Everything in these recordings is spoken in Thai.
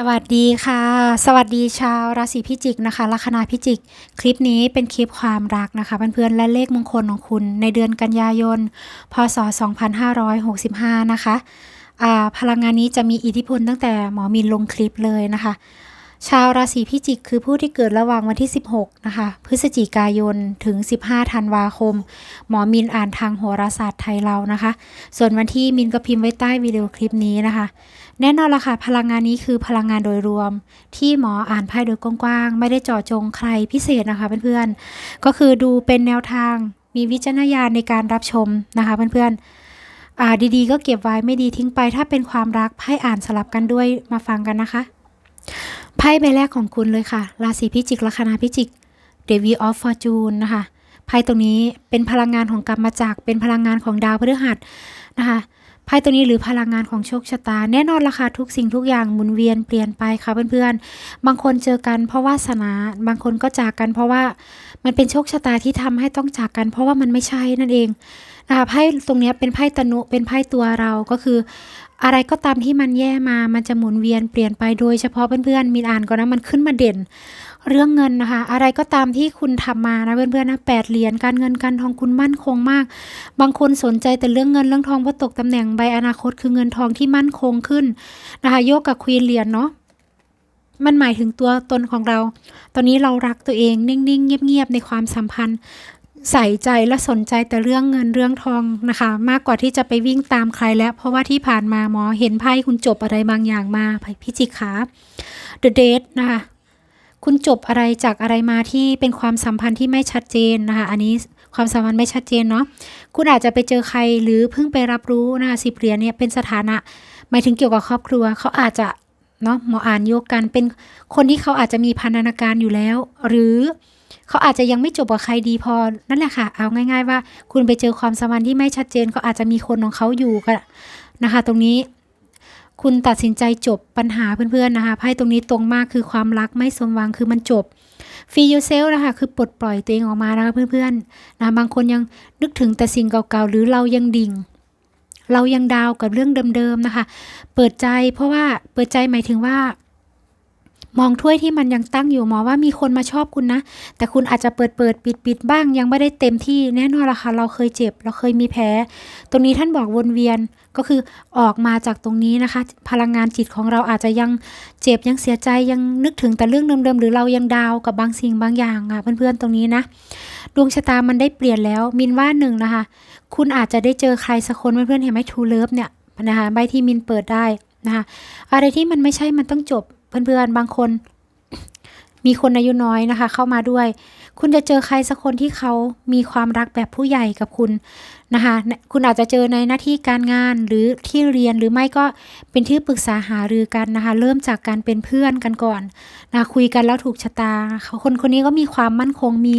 สวัสดีค่ะ สวัสดีชาวราศีพิจิกนะคะลัคนาพิจิก คลิปนี้เป็นคลิปความรักนะคะ เพื่อนๆและเลขมงคลของคุณในเดือนกันยายน พศ 2565 นะคะพลังงานนี้จะมีอิทธิพลตั้งแต่หมอมินลงคลิปเลยนะคะ ชาวราศีพิจิก คือผู้ที่เกิดระหว่างวันที่ 16 นะคะ พฤศจิกายนถึง 15 ธันวาคม หมอมินอ่านทางโหราศาสตร์ไทยเรานะคะ ส่วนวันที่มินก็พิมพ์ไว้ใต้วิดีโอคลิปนี้นะคะ แน่นอนละค่ะ พลังงานนี้คือพลังงานโดยรวม ที่หมออ่านไพ่โดยกว้างๆ ไม่ได้เจาะจงใครพิเศษนะคะเพื่อนๆ ก็คือดูเป็นแนวทาง มีวิจารณญาณในการรับชมนะคะเพื่อนๆอ่าดีๆ ก็เก็บไว้ไม่ดีทิ้งไป ถ้าเป็นความรักไพ่อ่านสลับกันด้วยมาฟังกันนะคะ ไพ่ใบแรกของคุณเลยค่ะ ราศีพิจิก ลัคนาพิจิก The Wheel of Fortune นะคะ ไพ่ตรงนี้เป็นพลังงานของกรรมจักรเป็นพลังงานของดาวพฤหัสนะคะ ไพ่ตัวนี้หรือพลังงานของโชคชะตา แน่นอนละค่ะทุกสิ่งทุกอย่างหมุนเวียนเปลี่ยนไปค่ะเพื่อนๆ บางคนเจอกันเพราะวาสนา บางคนก็จากกันเพราะว่ามันเป็นโชคชะตาที่ทำให้ต้องจากกัน เพราะว่ามันไม่ใช่นั่นเองนะคะไพ่ตรงนี้เป็นไพ่ตนุเป็นไพ่ตัวเราก็คือ อะไรก็ตามที่มันแย่มา มันจะหมุนเวียนเปลี่ยนไปโดยเฉพาะเพื่อนๆ มีอ่านก่อนนะ มันขึ้นมาเด่น เรื่องเงินนะคะ อะไรก็ตามที่คุณทำมานะเพื่อนๆนะแปดเหรียญ การเงินการทองคุณมั่นคงมาก บางคนสนใจแต่เรื่องเงินเรื่องทองเพราะตกตำแหน่งใบอนาคตคือเงินทองที่มั่นคงขึ้นนะคะโยกกับควีนเหรียญเนาะมันหมายถึงตัวตนของเรา ตอนนี้เรารักตัวเองนิ่งๆ เงียบๆ ในความสัมพันธ์ ใส่ใจและสนใจแต่เรื่องเงินเรื่องทองนะคะ มากกว่าที่จะไปวิ่งตามใครแล้ว เพราะว่าที่ผ่านมาหมอเห็นไพ่คุณจบอะไรบางอย่างมาพิจิกขา The Date นะคะ คุณจบอะไรจากอะไรมาที่เป็นความสัมพันธ์ที่ไม่ชัดเจนนะคะ อันนี้ความสัมพันธ์ไม่ชัดเจนเนาะคุณอาจจะไปเจอใครหรือเพิ่งไปรับรู้นะคะสิบเหรียญเนี่ยเป็นสถานะหมายถึงเกี่ยวกับครอบครัวเขาอาจจะเนาะหมออ่านโยกกันเป็นคนที่เขาอาจจะมีพันธนาการอยู่แล้ว หรือ เขาอาจจะยังไม่จบกับใครดีพอ นั่นแหละค่ะ เอาง่าย ๆ ว่า คุณไปเจอความสัมพันธ์ที่ไม่ชัดเจนเขาอาจจะมีคนของเขาอยู่ก็นะคะ ตรงนี้คุณตัดสินใจจบปัญหาเพื่อนๆนะคะไพ่ตรงนี้ตรงมากคือความรักไม่สมหวังคือมันจบฟรียูเซลนะคะคือปลดปล่อยตัวเองออกมานะคะเพื่อนๆนะบางคนยังนึกถึงแต่สิ่งเก่าๆหรือเรายังดิ่ง เรายังดาวกับเรื่องเดิมๆนะคะ เปิดใจเพราะว่าเปิดใจหมายถึงว่า มองถ้วยที่มันยังตั้งอยู่หมอว่ามีคนมาชอบคุณนะ แต่คุณอาจจะเปิดเปิดปิดปิดบ้าง ยังไม่ได้เต็มที่แน่นอนละค่ะเราเคยเจ็บ เราเคยมีแผลตรงนี้ท่านบอกวนเวียนก็คือออกมาจากตรงนี้นะคะ พลังงานจิตของเราอาจจะยังเจ็บยังเสียใจยังนึกถึงแต่เรื่องเดิมๆหรือเรายังดาวกับบางสิ่งบางอย่างอะเพื่อนๆตรงนี้นะ ดวงชะตามันได้เปลี่ยนแล้วมินว่าหนึ่งนะคะ คุณอาจจะได้เจอใครสักคนเพื่อนๆเห็นไหมทูเลิฟเนี่ยนะคะใบที่มินเปิดได้นะคะอะไรที่มันไม่ใช่มันต้องจบ เพื่อนๆบางคน มีคนอายุน้อยนะคะ เข้ามาด้วย คุณจะเจอใครสักคนที่เขามีความรักแบบผู้ใหญ่กับคุณนะคะ คุณอาจจะเจอในหน้าที่การงานหรือที่เรียนหรือไม่ก็เป็นที่ปรึกษาหารือกันนะคะ เริ่มจากการเป็นเพื่อนกันก่อนนะคุยกันแล้วถูกชะตาคนคนนี้ก็มีความมั่นคงมี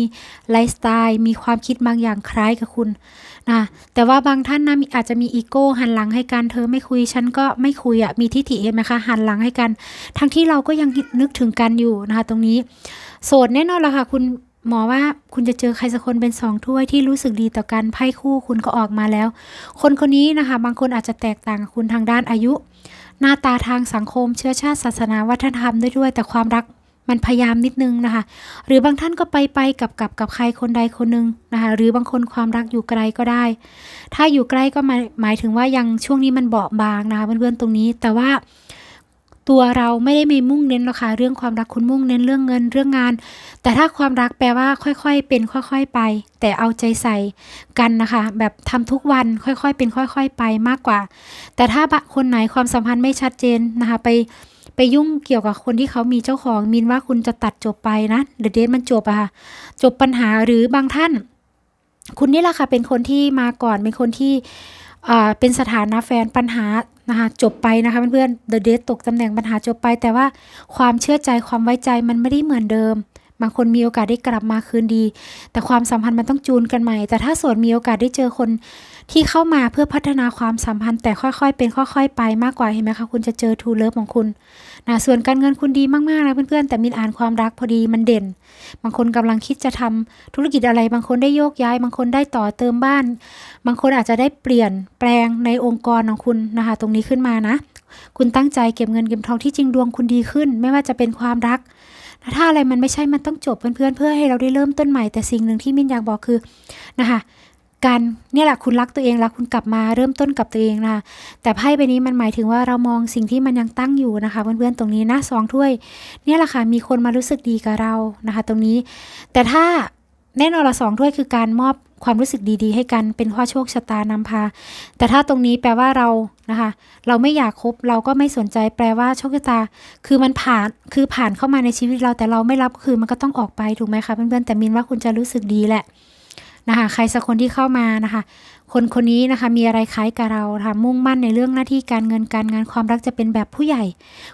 ไลฟ์สไตล์ มีความคิดบางอย่างคล้ายกับคุณนะแต่ว่าบางท่านนะอาจจะมีอีโก้หันหลังให้กันเธอไม่คุยฉันก็ไม่คุยอะ่ะมีทิฐิเห็นไหมคะหันหลังให้กัน ทั้งที่เราก็ยังนึกถึงกันอยู่นะคะ ตรงนี้ โสดแน่นอนละค่ะคุณ หมอว่าคุณจะเจอใครสักคนเป็นสองถ้วยที่รู้สึกดีต่อกันไพ่คู่คุณก็ออกมาแล้ว คนคนนี้นะคะ บางคนอาจจะแตกต่างกับคุณทางด้านอายุ หน้าตาทางสังคม เชื้อชาติศาสนาวัฒนธรรมด้วยด้วย แต่ความรักมันพยายามนิดนึงนะคะ หรือบางท่านก็ไปไปกับกับกับใครคนใดคนหนึ่งนะคะ หรือบางคนความรักอยู่ไกลก็ได้ ถ้าอยู่ใกล้ก็หมายหมายถึงว่ายังช่วงนี้มันเบาบางนะคะเพื่อนๆตรงนี้ แต่ว่า ตัวเราไม่ได้มีมุ่งเน้นหรอกค่ะเรื่องความรักคุณมุ่งเน้นเรื่องเงินเรื่องงาน แต่ถ้าความรักแปลว่าค่อยๆ เป็นค่อยๆ ไป แต่เอาใจใส่กันนะคะ แบบทำทุกวันค่อยๆ เป็นค่อย ๆ ไปมากกว่า แต่ถ้าคนไหนความสัมพันธ์ไม่ชัดเจนนะคะไปไปยุ่งเกี่ยวกับคนที่เขามีเจ้าของมินว่าคุณจะตัดจบไปนะเดอเดทมันจบอะค่ะจบปัญหาหรือบางท่าน คุณนี่แหละค่ะเป็นคนที่มาก่อนเป็นคนที่เป็นสถานะแฟนปัญหา นะคะจบไปนะคะเพื่อนๆ The Date ตกตำแหน่งปัญหาจบไป แต่ว่าความเชื่อใจความไว้ใจมันไม่ได้เหมือนเดิม บางคนมีโอกาสได้กลับมาคืนดี แต่ความสัมพันธ์มันต้องจูนกันใหม่ แต่ถ้าส่วนมีโอกาสได้เจอคน ที่เข้ามาเพื่อพัฒนาความสัมพันธ์แต่ค่อยๆ เป็นค่อย ๆ ไปมากกว่าเห็นไหมคะคุณจะเจอทูเลิฟของคุณนะส่วนการเงินคุณดีมากๆนะเพื่อนๆแต่มินอ่านความรักพอดีมันเด่น บางคนกำลังคิดจะทำธุรกิจอะไร บางคนได้โยกย้าย บางคนได้ต่อเติมบ้าน บางคนอาจจะได้เปลี่ยนแปลงในองค์กรของคุณนะคะ ตรงนี้ขึ้นมานะ คุณตั้งใจเก็บเงินเก็บทองที่จริงดวงคุณดีขึ้น ไม่ว่าจะเป็นความรักถ้าอะไรมันไม่ใช่มันต้องจบเพื่อนๆเพื่อให้เราได้เริ่มต้นใหม่แต่สิ่งหนึ่งที่มินอยากบอกคือนะคะ การเนี่ยแหละคุณรักตัวเองแล้วคุณกลับมาเริ่มต้นกับตัวเองนะคะแต่ไพ่ใบนี้มันหมายถึงว่าเรามองสิ่งที่มันยังตั้งอยู่นะคะเพื่อนๆตรงนี้นะสองถ้วย เนี่ยแหละค่ะมีคนมารู้สึกดีกับเรานะคะ ตรงนี้ แต่ถ้าแน่นอนละสองถ้วยคือการมอบความรู้สึกดีๆ ให้กันเป็นข้อโชคชะตานำพา แต่ถ้าตรงนี้แปลว่าเรานะคะ เราไม่อยากคบเราก็ไม่สนใจแปลว่าโชคชะตา คือมันผ่านคือผ่านเข้ามาในชีวิตเราแต่เราไม่รับคือมันก็ต้องออกไปถูกไหมคะเพื่อนๆแต่มินว่าคุณจะรู้สึกดีแหละ นะคะ ใครสักคนที่เข้ามานะคะ คนคนนี้นะคะมีอะไรคล้ายกับเราค่ะมุ่งมั่นในเรื่องหน้าที่การเงินการงานความรักจะเป็นแบบผู้ใหญ่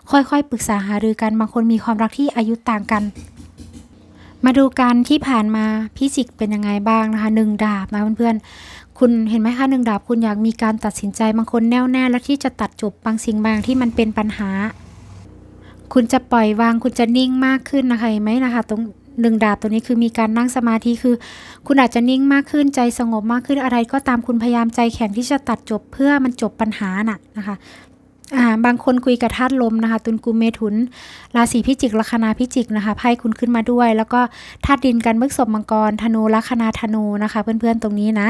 ค่อยๆ ปรึกษาหารือกันบางคนมีความรักที่อายุต่างกัน มาดูกันที่ผ่านมาพี่จิกเป็นยังไงบ้างนะคะหนึ่งดาบนะเพื่อนๆคุณเห็นไหมคะหนึ่งดาบคุณอยากมีการตัดสินใจบางคนแน่วแน่และที่จะตัดจบบางสิ่งบางที่มันเป็นปัญหาคุณจะปล่อยวางคุณจะนิ่งมากขึ้นนะคะเห็นไหมนะคะ ตรง หนึ่งดาบตัวนี้คือมีการนั่งสมาธิคือ คุณอาจจะนิ่งมากขึ้นใจสงบมากขึ้นอะไรก็ตามคุณพยายามใจแข็งที่จะตัดจบเพื่อมันจบปัญหาน่ะนะคะบางคนคุยกับธาตุลมนะคะ ตุลกุมเมถุน ราศีพิจิกลัคนาพิจิกนะคะไพ่คุณขึ้นมาด้วย แล้วก็ธาตุดินกันเบิกศพมังกร ธนูลัคนาธนูนะคะ เพื่อนๆตรงนี้นะ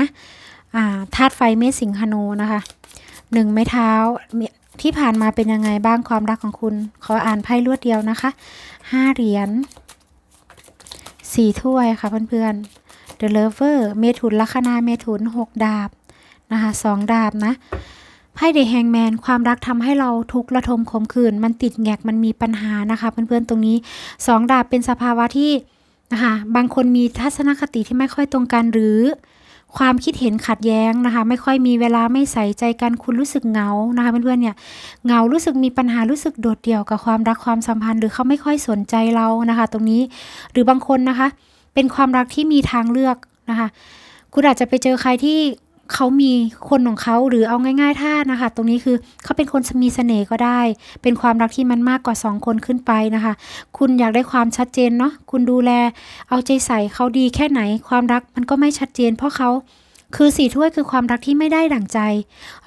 ธาตุไฟเมษสิงหนูนะคะหนึ่งไม้เท้าที่ผ่านมาเป็นยังไงบ้างความรักของคุณ ขออ่านไพ่รวดเดียวนะคะห้าเหรียญ สี่ถ้วยค่ะเพื่อนๆ The Lover เมถุนลัคนาเมถุนหกดาบนะคะสองดาบนะไพ่เดแฮงแมนความรักทำให้เราทุกข์ระทมขมขื่นมันติดแงกมันมีปัญหานะคะเพื่อนๆตรงนี้สองดาบเป็นสภาวะที่นะคะบางคนมีทัศนคติที่ไม่ค่อยตรงกันหรือ ความคิดเห็นขัดแย้งนะคะ ไม่ค่อยมีเวลาไม่ใส่ใจกันคุณรู้สึกเหงานะคะเพื่อนๆเนี่ยเหงารู้สึกมีปัญหารู้สึกโดดเดี่ยวกับความรักความสัมพันธ์ หรือเขาไม่ค่อยสนใจเรานะคะ ตรงนี้หรือบางคนนะคะ เป็นความรักที่มีทางเลือกนะคะ คุณอาจจะไปเจอใครที่ เขามีคนของเขาหรือเอาง่าย ๆ ถ้านะคะ ตรงนี้คือเขาเป็นคนมีเสน่ห์ก็ได้ เป็นความรักที่มันมากกว่าสองคนขึ้นไปนะคะ คุณอยากได้ความชัดเจนเนาะคุณดูแล เอาใจใส่เขาดีแค่ไหน ความรักมันก็ไม่ชัดเจน เพราะเขาคือสี่ถ้วยคือความรักที่ไม่ได้ดั่งใจ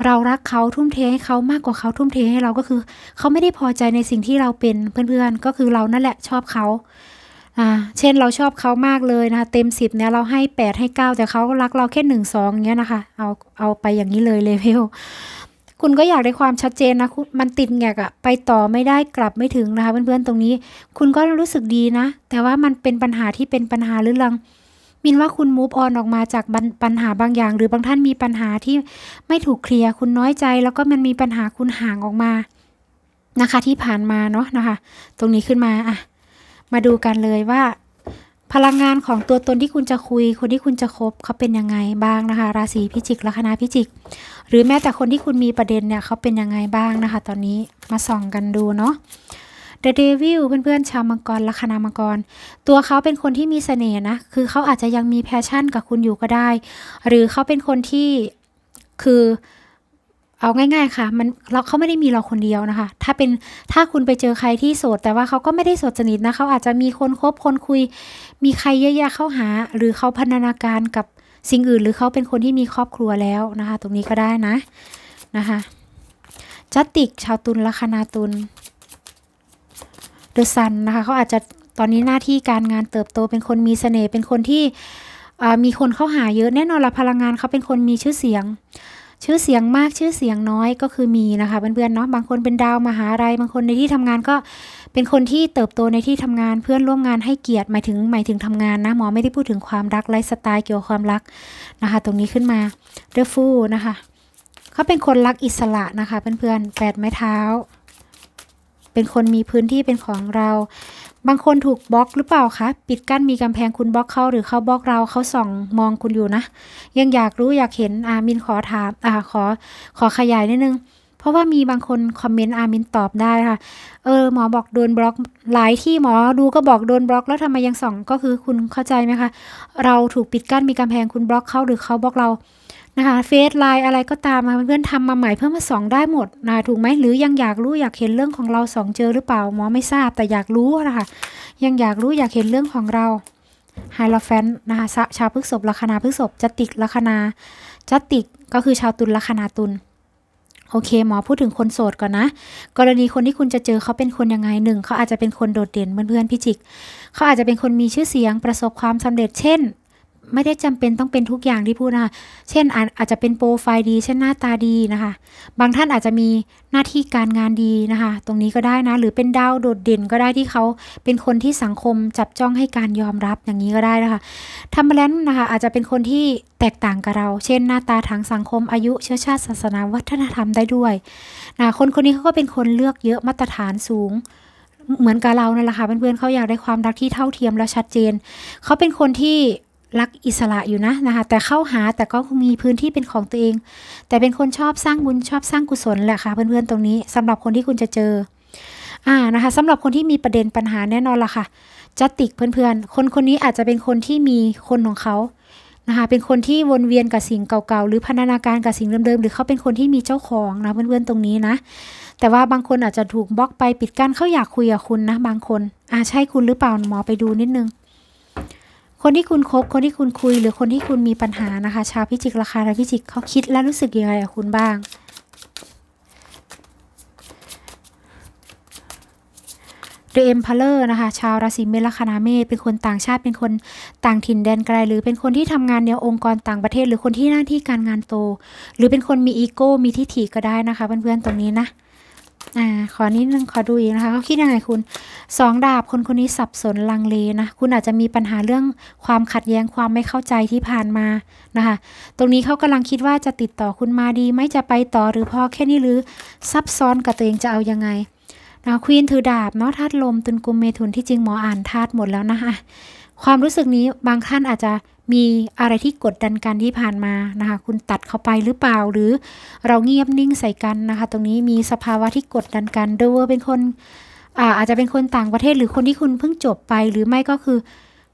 เรารักเขาทุ่มเทให้เขามากกว่าเขาทุ่มเทให้เราก็คือ เขาไม่ได้พอใจในสิ่งที่เราเป็นเพื่อนๆก็คือเรานั่นแหละชอบเขา อ่าเช่นเราชอบเขามากเลยนะคะ เต็มสิบเนี่ยเราให้แปดให้เก้าแต่เขารักเราแค่หนึ่งสองเงี้ยนะคะเอาเอาไปอย่างนี้เลยเลเวลคุณก็อยากได้ความชัดเจนนะคุณมันติดแงกอะไปต่อไม่ได้กลับไม่ถึงนะคะเพื่อนๆตรงนี้ คุณก็รู้สึกดีนะ แต่ว่ามันเป็นปัญหาที่เป็นปัญหาเรื้อรังมินว่าคุณมูฟออนออกมาจากปัญปัญหาบางอย่าง หรือบางท่านมีปัญหาที่ไม่ถูกเคลียร์คุณน้อยใจ แล้วก็มันมีปัญหาคุณห่างออกมานะคะที่ผ่านมาเนาะนะคะ ตรงนี้ขึ้นมาอะ มาดูกันเลยว่า พลังงานของตัวตนที่คุณจะคุย คนที่คุณจะคบเขาเป็นยังไงบ้างนะคะ ราศีพิจิกลัคนาพิจิก หรือแม้แต่คนที่คุณมีประเด็นเนี่ยเขาเป็นยังไงบ้างนะคะ ตอนนี้มาส่องกันดูเนาะ The Devil เพื่อนๆชาวมังกรลัคนามังกร ตัวเขาเป็นคนที่มีเสน่ห์นะ คือเขาอาจจะยังมีแพชชั่นกับคุณอยู่ก็ได้ หรือเขาเป็นคนที่คือเเอาง่าย ๆ ค่ะ มันเราเขาไม่ได้มีเราคนเดียวนะคะ ถ้าเป็นถ้าคุณไปเจอใครที่โสด แต่ว่าเขาก็ไม่ได้โสดสนิทนะเขาอาจจะมีคนคบคนคุย มีใครเยอะแยะเข้าหา หรือเขาพันธนาการกับสิ่งอื่น หรือเขาเป็นคนที่มีครอบครัวแล้วนะคะ ตรงนี้ก็ได้นะนะคะจัตติกชาวตุลลัคนาตุลเดอะซันนะคะเขาอาจจะตอนนี้หน้าที่การงานเติบโตเป็นคนมีเสน่ห์เป็นคนที่มีคนเข้าหาเยอะแน่นอนละพลังงานเขาเป็นคนมีชื่อเสียง ชื่อเสียงมากชื่อเสียงน้อยก็คือมีนะคะเพื่อนๆเนาะบางคนเป็นดาวมหาลัยบางคนในที่ทำงานก็เป็นคนที่เติบโตในที่ทำงานเพื่อนร่วมงานให้เกียรติหมายถึงหมายถึงทำงานนะหมอไม่ได้พูดถึงความรักไลฟ์สไตล์เกี่ยวกับความรักนะคะ ตรงนี้ขึ้นมาเดอะฟูนะคะเขาเป็นคนรักอิสระนะคะเพื่อนๆแปดไม้เท้า เป็นคนมีพื้นที่เป็นของเรา บางคนถูกบล็อกหรือเปล่าคะ ปิดกั้นมีกำแพงคุณบล็อกเขาหรือเขาบล็อกเราเขาส่องมองคุณอยู่นะ ยังอยากรู้อยากเห็นอามินขอถามอ่าขอขอขยายนิดนึง เพราะว่ามีบางคนคอมเมนต์อามินตอบได้ค่ะ เออหมอบอกโดนบล็อกหลายที่หมอดูก็บอกโดนบล็อกแล้วทำไมยังส่องก็คือคุณเข้าใจไหมคะ เราถูกปิดกั้นมีกำแพงคุณบล็อกเขาหรือเขาบล็อกเรา นะคะเฟซไลน์อะไรก็ตามมาเพื่อนๆทำมาใหม่เพื่อมาส่องได้หมดนะถูกไหมหรือยังอยากรู้อยากเห็นเรื่องของเราส่องเจอหรือเปล่าหมอไม่ทราบแต่อยากรู้นะคะยังอยากรู้อยากเห็นเรื่องของเราไฮโลแฟนนะคะชาวพฤกษภลัคนาพฤกษภจติกลัคนาจติกก็คือชาวตุลลัคนาตุลโอเคหมอพูดถึงคนโสดก่อนนะ กรณีคนที่คุณจะเจอเขาเป็นคนยังไงหนึ่งเขาอาจจะเป็นคนโดดเด่นเพื่อนๆพี่จิก เขาอาจจะเป็นคนมีชื่อเสียงประสบความสำเร็จเช่น ไม่ได้จำเป็นต้องเป็นทุกอย่างที่พูดนะคะเช่นอาจจะเป็นโปรไฟล์ดี เช่นหน้าตาดีนะคะ บางท่านอาจจะมีหน้าที่การงานดีนะคะ ตรงนี้ก็ได้นะ หรือเป็นดาวโดดเด่นก็ได้ที่เขาเป็นคนที่สังคมจับจ้องให้การยอมรับอย่างนี้ก็ได้นะคะทัมเบลนนะคะอาจจะเป็นคนที่แตกต่างกับเรา เช่น หน้าตาทางสังคมอายุเชื้อชาติศาสนาวัฒนธรรมได้ด้วยนะคนคนนี้เขาก็เป็นคนเลือกเยอะมาตรฐานสูงเหมือนกับเรานั่นแหละค่ะเพื่อนๆเขาอยากได้ความรักที่เท่าเทียมและชัดเจน เขาเป็นคนที่ รักอิสระอยู่นะนะคะ แต่เข้าหาแต่ก็มีพื้นที่เป็นของตัวเอง แต่เป็นคนชอบสร้างบุญชอบสร้างกุศลแหละค่ะเพื่อนๆตรงนี้สำหรับคนที่คุณจะเจออ่านะคะสำหรับคนที่มีประเด็นปัญหาแน่นอนละค่ะจัตติกเพื่อนๆ คนคนนี้อาจจะเป็นคนที่มีคนของเขานะคะเป็นคนที่วนเวียนกับสิ่งเก่าๆ หรือพันธนาการกับสิ่งเดิมๆ หรือเขาเป็นคนที่มีเจ้าของนะเพื่อนๆตรงนี้นะ แต่ว่าบางคนอาจจะถูกบล็อกไปปิดกั้นเขาอยากคุยกับคุณนะบางคนอ่าใช่คุณหรือเปล่าหมอไปดูนิดนึง คนที่คุณคบคนที่คุณคุย หรือคนที่คุณมีปัญหานะคะ ชาวพิจิกราคาและพิจิกเขาคิดและรู้สึกยังไงกับคุณบ้าง The Emperor นะคะ ชาวราศีเมษลัคนาเมษเป็นคนต่างชาติเป็นคนต่างถิ่นแดนไกล หรือเป็นคนที่ทำงานในองค์กรต่างประเทศ หรือคนที่หน้าที่การงานโต หรือเป็นคนมีอีโก้มีทิฐิก็ได้นะคะเพื่อนๆตรงนี้นะ อ่าขอนิดนึงขอดูอีกนะคะเขาคิดยังไงคุณสองดาบคนคนนี้สับสนลังเลนะ คุณอาจจะมีปัญหาเรื่องความขัดแย้งความไม่เข้าใจที่ผ่านมานะคะ ตรงนี้เขากำลังคิดว่าจะติดต่อคุณมาดีไม่จะไปต่อหรือพอแค่นี้หรือซับซ้อนกับตัวเองจะเอายังไงนะควีนถือดาบเนาะธาตุลมตุนกุมเมถุนที่จริงหมออ่านธาตุหมดแล้วนะคะความรู้สึกนี้บางท่านอาจจะ มีอะไรที่กดดันกันที่ผ่านมานะคะ คุณตัดเข้าไปหรือเปล่า หรือเราเงียบนิ่งใส่กันนะคะ ตรงนี้มีสภาวะที่กดดันกันโดยเป็นคนอาอาจจะเป็นคนต่างประเทศหรือคนที่คุณเพิ่งจบไป หรือไม่ก็คือ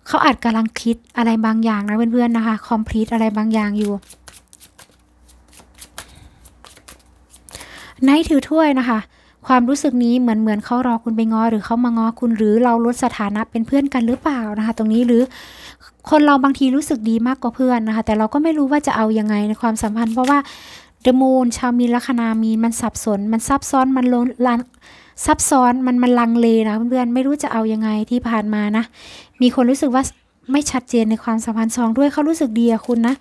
เขาอาจกำลังคิดอะไรบางอย่างนะเพื่อนๆนะคะคอมพลีทอะไรบางอย่างอยู่ไนถือถ้วยนะคะ ความรู้สึกนี้เหมือนเหมือนเขารอคุณไปง้อหรือเขามาง้อคุณหรือเราลดสถานะเป็นเพื่อนกันหรือเปล่านะคะ ตรงนี้หรือ คนเราบางทีรู้สึกดีมากกว่าเพื่อนนะคะ แต่เราก็ไม่รู้ว่าจะเอายังไงในความสัมพันธ์เพราะว่าเดมูนชาวมีนลัคนามีนมันสับสน มันซับซ้อนมันล้นลันซับซ้อนมันมันลังเลนะเพื่อนไม่รู้จะเอายังไงที่ผ่านมานะ มีคนรู้สึกว่าไม่ชัดเจนในความสัมพันธ์สองด้วยเขารู้สึกดีอะคุณนะ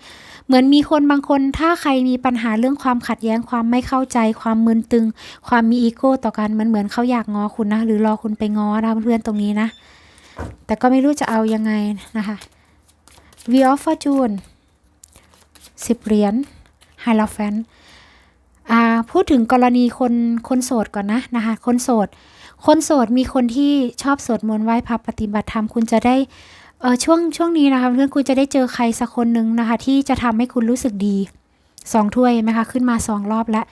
เหมือนมีคนบางคนถ้าใครมีปัญหาเรื่องความขัดแย้งความไม่เข้าใจ ความมึนตึง ความมีอีโก้ต่อกันมันเหมือนเขาอยากง้อคุณนะ หรือรอคุณไปง้อนะเพื่อนๆตรงนี้นะ แต่ก็ไม่รู้จะเอายังไงนะคะ v of Fortune สิบเหรียญ h i e r o p h a n t อ่าพูดถึงกรณีคนคนโสดก่อนนะนะคะคนโสด คนโสดมีคนที่ชอบสวดมนต์ไหว้พระปฏิบัติธรรมคุณจะได้เออช่วงช่วงนี้นะคะเพื่อนคุณจะได้เจอใครสักคนหนึ่งนะคะ ที่จะทำให้คุณรู้สึกดีสองถ้วยไหมคะ ขึ้นมาสองรอบแล้ว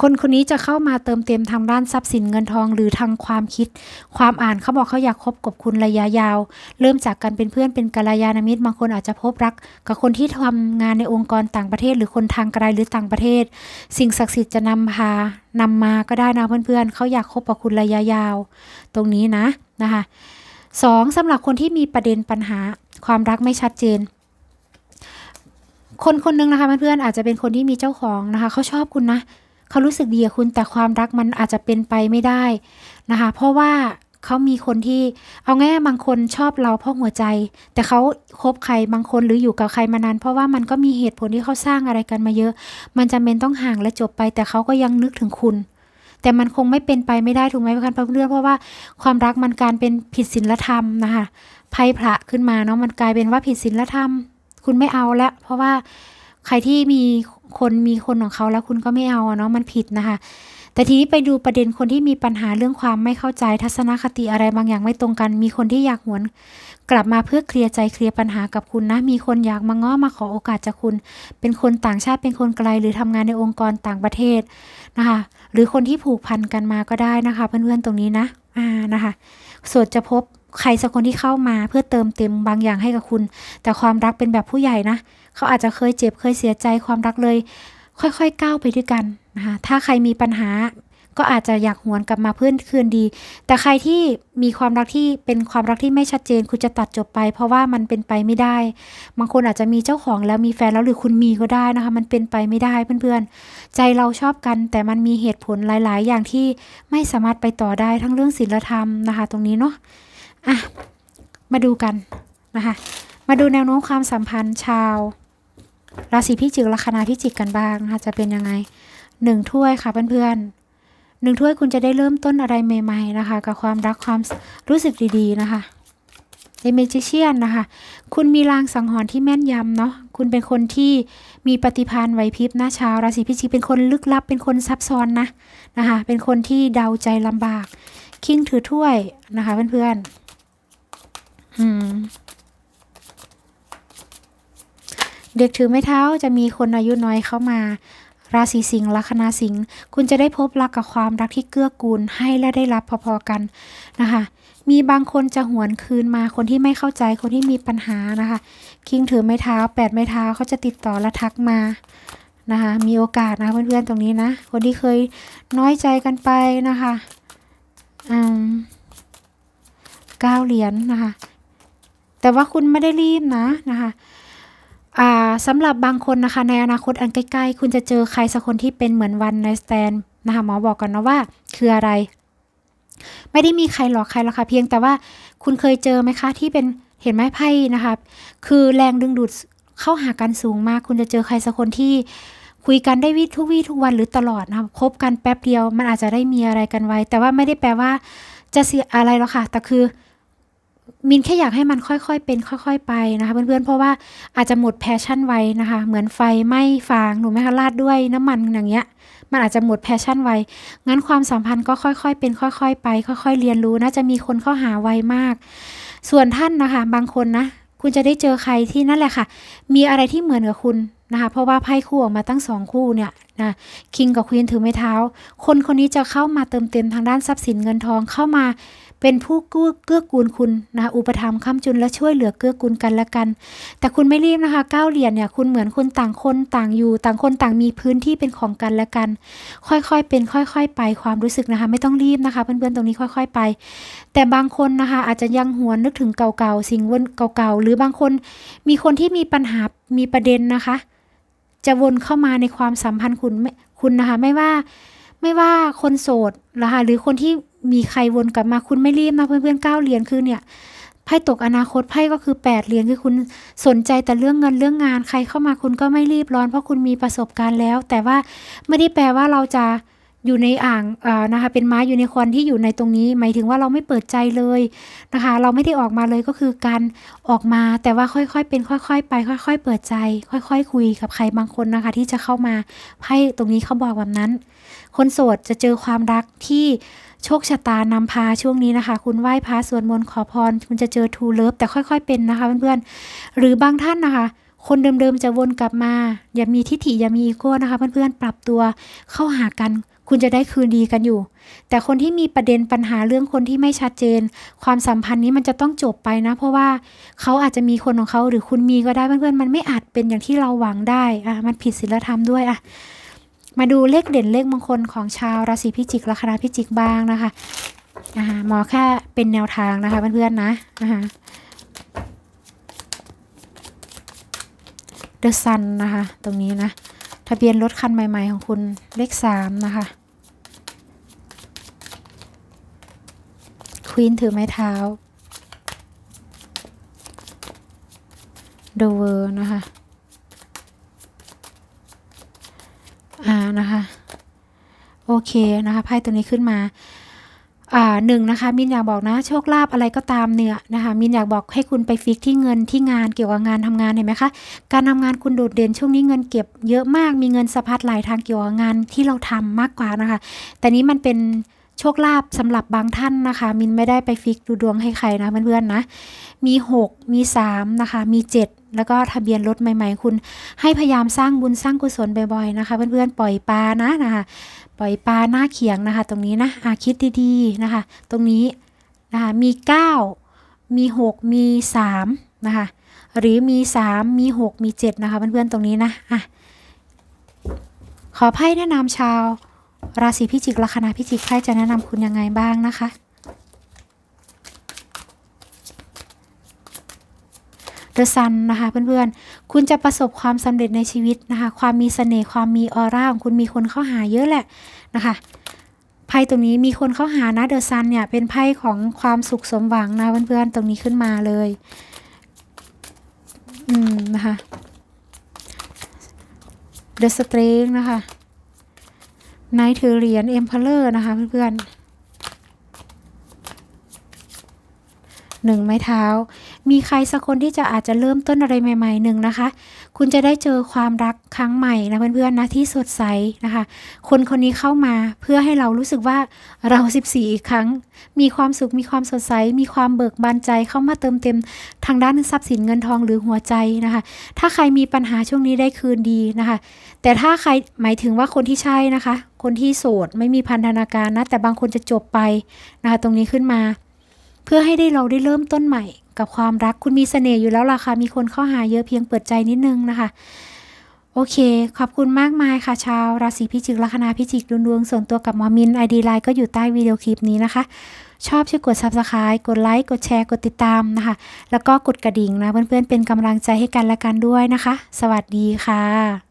คนคนนี้จะเข้ามาเติมเต็มทางด้านทรัพย์สินเงินทองหรือทางความคิด ความอ่านเขาบอกเขาอยากคบกับคุณระยะยาว เริ่มจากกันเป็นเพื่อนเป็นกัลยาณมิตรบางคนอาจจะพบรัก กับคนที่ทำงานในองค์กรต่างประเทศ หรือคนทางไกลหรือต่างประเทศ สิ่งศักดิ์สิทธิ์จะนำพานำมาก็ได้นะเพื่อนๆเขาอยากคบกับคุณระยะยาว ตรงนี้นะนะคะสองสำหรับคนที่มีประเด็นปัญหาความรักไม่ชัดเจน คนคนหนึงนะคะเพื่อนๆอาจจะเป็นคนที่มีเจ้าของนะคะเขาชอบคุณนะ เขารู้สึกดีกับคุณแต่ความรักมันอาจจะเป็นไปไม่ได้นะคะ เพราะว่าเขามีคนที่เอาง่ายบางคนชอบเราเพราะหัวใจ แต่เขาคบใครบางคนหรืออยู่กับใครมานาน เพราะว่ามันก็มีเหตุผลที่เขาสร้างอะไรกันมาเยอะ มันจำเป็นต้องห่างและจบไป แต่เขาก็ยังนึกถึงคุณ แต่มันคงไม่เป็นไปไม่ได้ถูกไหมเพื่อนเพื่อนเพราะว่าความรักมันการเป็นผิดศีลธรรมนะคะไพ่พระขึ้นมาเนาะมันกลายเป็นว่าผิดศีลธรรม คุณไม่เอาละเพราะว่าใครที่มี คนมีคนของเขาแล้วคุณก็ไม่เอาเนาะมันผิดนะคะ แต่ทีนี้ไปดูประเด็นคนที่มีปัญหาเรื่องความไม่เข้าใจทัศนคติอะไรบางอย่างไม่ตรงกัน มีคนที่อยากหวนกลับมาเพื่อเคลียร์ใจเคลียร์ปัญหากับคุณนะ มีคนอยากมาง้อมาขอโอกาสจากคุณ เป็นคนต่างชาติเป็นคนไกล หรือทำงานในองค์กรต่างประเทศนะคะ หรือคนที่ผูกพันกันมาก็ได้นะคะ เพื่อนๆตรงนี้นะอ่านะคะส่วนจะพบ ใครสักคนที่เข้ามาเพื่อเติมเต็มบางอย่างให้กับคุณ แต่ความรักเป็นแบบผู้ใหญ่นะเขาอาจจะเคยเจ็บเคยเสียใจความรักเลย ค่อยๆก้าวไปด้วยกันนะคะถ้าใครมีปัญหาก็อาจจะอยากหวนกลับมาเพื่อนคืนดี แต่ใครที่มีความรักที่เป็นความรักที่ไม่ชัดเจน คุณจะตัดจบไป เพราะว่ามันเป็นไปไม่ได้ บางคนอาจจะมีเจ้าของแล้วมีแฟนแล้วหรือคุณมีก็ได้นะคะ มันเป็นไปไม่ได้เพื่อนๆ ใจเราชอบกัน แต่มันมีเหตุผลหลาย ๆ อย่างที่ไม่สามารถไปต่อได้ทั้งเรื่องศีลธรรมนะคะ ตรงนี้เนาะ อะ มาดูกันนะคะ มาดูแนวโน้มความสัมพันธ์ชาวราศีพิจิกลัคนาพิจิกกันบ้างนะคะจะเป็นยังไงหนึ่งถ้วยค่ะเพื่อนๆหนึ่งถ้วยคุณจะได้เริ่มต้นอะไรใหม่ ๆนะคะ กับความรักความรู้สึกดีๆนะคะเอเมจิเชียนนะคะ คุณมีลางสังหรณ์ที่แม่นยำเนาะคุณเป็นคนที่มีปฏิภาณไหวพริบนะชาวราศีพิจิกเป็นคนลึกลับเป็นคนซับซ้อนนะนะคะ เป็นคนที่เดาใจลำบาก คิงถือถ้วยนะคะเพื่อนๆอืม เด็กถือไม้เท้าจะมีคนอายุน้อยเข้ามา ราศีสิงห์ลัคนาสิงห์คุณจะได้พบรักกับความรักที่เกื้อกูลให้และได้รับพอๆกันนะคะ มีบางคนจะหวนคืนมาคนที่ไม่เข้าใจคนที่มีปัญหานะคะ คิงถือไม้เท้าแปดไม้เท้าเขาจะติดต่อและทักมานะคะมีโอกาสนะเพื่อนๆตรงนี้นะ คนที่เคยน้อยใจกันไปนะคะอืมเก้าเหรียญนะคะ แต่ว่าคุณไม่ได้รีบนะนะคะอ่าสำหรับบางคนนะคะในอนาคตอันใกล้ๆ คุณจะเจอใครสักคนที่เป็นเหมือนวันในสแตนนะคะหมอบอกกันนะว่าคืออะไร ไม่ได้มีใครหลอกใครหรอกค่ะเพียงแต่ว่าคุณเคยเจอไหมคะที่เป็นเห็นไหมไพ่นะคะคือแรงดึงดูดเข้าหากันสูงมาก คุณจะเจอใครสักคนที่คุยกันได้วิทุกวี่ทุกวันหรือตลอดนะคะคบกันแป๊บเดียวมันอาจจะได้มีอะไรกันไว้ แต่ว่าไม่ได้แปลว่าจะเสียอะไรหรอกค่ะแต่คือ มินแค่อยากให้มันค่อยๆเป็น ค่อยๆไปนะคะ เพื่อนๆ เพราะว่าอาจจะหมดแพชชั่นไว้นะคะ เหมือนไฟไหม้ฟางถูไหมคะราดด้วยน้ำมันอย่างเงี้ย มันอาจจะหมดแพชชั่นไว้ งั้นความสัมพันธ์ก็ค่อยๆ เป็น ค่อยๆ ไป ค่อย ๆ เรียนรู้น่าจะมีคนเข้าหาไวมาก ส่วนท่านนะคะ บางคนนะ คุณจะได้เจอใครที่นั่นแหละค่ะ มีอะไรที่เหมือนกับคุณนะคะ เพราะว่าไพ่คู่ออกมาตั้งสองคู่เนี่ยนะคิงกับควีนถือไม้เท้า คนคนนี้จะเข้ามาเติมเต็มทางด้านทรัพย์สินเงินทองเข้ามา เป็นผู้เกื้อเกื้อกูลคุณนะคะอุปถัมภ์ค้ำจุนและช่วยเหลือเกื้อกูลกันและกัน แต่คุณไม่รีบนะคะก้าเหรียญเนี่ยคุณเหมือนคุณต่างคนต่างอยู่ ต่างคนต่างมีพื้นที่เป็นของกันและกัน ค่อยๆเป็นค่อยๆ ไปความรู้สึกนะคะ ไม่ต้องรีบนะคะเพื่อนๆตรงนี้ค่อยๆไป แต่บางคนนะคะอาจจะยังหวนนึกถึงเก่าๆสิ่งวนเก่าๆ หรือบางคนมีคนที่มีปัญหามีประเด็นนะคะ จะวนเข้ามาในความสัมพันธ์คุณคุณนะคะไม่ว่าไม่ว่าคนโสดนะคะหรือคนที่ มีใครวนกลับมาคุณไม่รีบนะเพื่อนๆเก้าเหรียญคือเนี่ยไพ่ตกอนาคตไพ่ก็คือแปดเหรียญคือคุณสนใจแต่เรื่องเงินเรื่องงานใครเข้ามาคุณก็ไม่รีบร้อนเพราะคุณมีประสบการณ์แล้ว แต่ว่าไม่ได้แปลว่าเราจะ อยู่ในอ่างอ่านะคะเป็นม้าอยู่ในควันที่อยู่ในตรงนี้ หมายถึงว่าเราไม่เปิดใจเลยนะคะ เราไม่ได้ออกมาเลยก็คือการออกมาแต่ว่าค่อยๆเป็นค่อย ๆ ไป ค่อย ๆ เปิดใจ ค่อยๆคุยกับใครบางคนนะคะ ที่จะเข้ามาไพ่ตรงนี้เขาบอกแบบนั้น คนโสดจะเจอความรักที่โชคชะตานำพาช่วงนี้นะคะ คุณไหว้พระสวดมนต์ขอพร คุณจะเจอทูเลิฟแต่ค่อย ๆ เป็นนะคะเพื่อนๆหรือบางท่านนะคะคนเดิมๆจะวนกลับมา อย่ามีทิฐิอย่ามีอีโก้นะคะ เพื่อนๆปรับตัวเข้าหากัน คุณจะได้คืนดีกันอยู่ แต่คนที่มีประเด็นปัญหาเรื่องคนที่ไม่ชัดเจน ความสัมพันธ์นี้มันจะต้องจบไปนะ เพราะว่าเขาอาจจะมีคนของเขาหรือคุณมีก็ได้เพื่อนๆมันไม่อาจเป็นอย่างที่เราหวังได้อะมันผิดศีลธรรมด้วยอะมาดูเลขเด่นเลขมงคลของชาวราศีพิจิกลัคนาพิจิกบ้างนะคะอ่าหมอแค่เป็นแนวทางนะคะเพื่อนๆนะนะคะเดอะซันนะคะ ตรงนี้นะ ทะเบียนรถคันใหม่ ๆ ของคุณเลขสามนะคะควีนถือไม้เท้าโดเวอร์นะคะอ่านะคะ โอเคนะคะไพ่ตัวนี้ขึ้นมาอ่า หนึ่งนะคะมินอยากบอกนะโชคลาภอะไรก็ตามเนี่ยนะคะมินอยากบอกให้คุณไปฟิกที่เงินที่งานเกี่ยวกับงานทำงานเห็นไหมคะการทำงานคุณโดดเด่นช่วงนี้เงินเก็บเยอะมากมีเงินสะพัดหลายทางเกี่ยวกับงานที่เราทำมากกว่านะคะ แต่นี้มันเป็นโชคลาภสำหรับบางท่านนะคะ มินไม่ได้ไปฟิกดูดวงให้ใครนะเพื่อนๆนะมี 6 มี 3 นะคะ มี 7 แล้วก็ทะเบียนรถใหม่ ๆ คุณให้พยายามสร้างบุญสร้างกุศลบ่อยๆนะคะ เพื่อนๆปล่อยปลานะนะคะ ปล่อยปลาหน้าเขียงนะคะ ตรงนี้นะอาคิดดีๆนะคะ ตรงนี้นะคะมี 9 มี 6 มี3นะคะหรือมี 3 มี 6 มี 7 นะคะ เพื่อนๆตรงนี้นะอะขอไพ่แนะนำชาว ราศีพิจิกลัคนาพิจิกไพ่จะแนะนำคุณยังไงบ้างนะคะ เดอะซันนะคะเพื่อนๆ คุณจะประสบความสำเร็จในชีวิตนะคะ ความมีเสน่ห์ความมีออร่าของคุณมีคนเข้าหาเยอะแหละนะคะไพ่ตรงนี้มีคนเข้าหานะเดอะซันเนี่ยเป็นไพ่ของความสุขสมหวังนะเพื่อนๆตรงนี้ขึ้นมาเลย อืมนะคะเดอะสเตรงนะคะไนท์ถือเหรียญเอ็มเพลเลอร์นะคะเพื่อนๆหนึ่งไม้เท้า มีใครสักคนที่จะอาจจะเริ่มต้นอะไรใหม่ๆหนึ่งนะคะ คุณจะได้เจอความรักครั้งใหม่นะเพื่อนๆนะที่สดใสนะคะ คนคนนี้เข้ามาเพื่อให้เรารู้สึกว่าเรา 14 อีกครั้ง มีความสุขมีความสดใส มีความเบิกบานใจเข้ามาเติมเต็มทางด้านทรัพย์สินเงินทองหรือหัวใจนะคะ ถ้าใครมีปัญหาช่วงนี้ได้คืนดีนะคะ แต่ถ้าใครหมายถึงว่าคนที่ใช่นะคะ คนที่โสดไม่มีพันธนาการนะแต่บางคนจะจบไปนะคะตรงนี้ขึ้นมา เพื่อให้ได้เราได้เริ่มต้นใหม่ กับความรักคุณมีเสน่ห์อยู่แล้วล่ะค่ะ มีคนเข้าหาเยอะเพียงเปิดใจนิดนึงนะคะ โอเค ขอบคุณมากมายค่ะ ชาวราศีพิจิกลัคนาพิจิกดวงดวงส่วนตัวกับมอมินไอดีไลน์ก็อยู่ใต้วิดีโอคลิปนี้นะคะ ชอบช่วยกด Subscribe กดไลค์กดแชร์กดติดตามนะคะ แล้วก็กดกระดิ่งนะเพื่อนๆเป็นกำลังใจให้กันและกันด้วยนะคะ สวัสดีค่ะ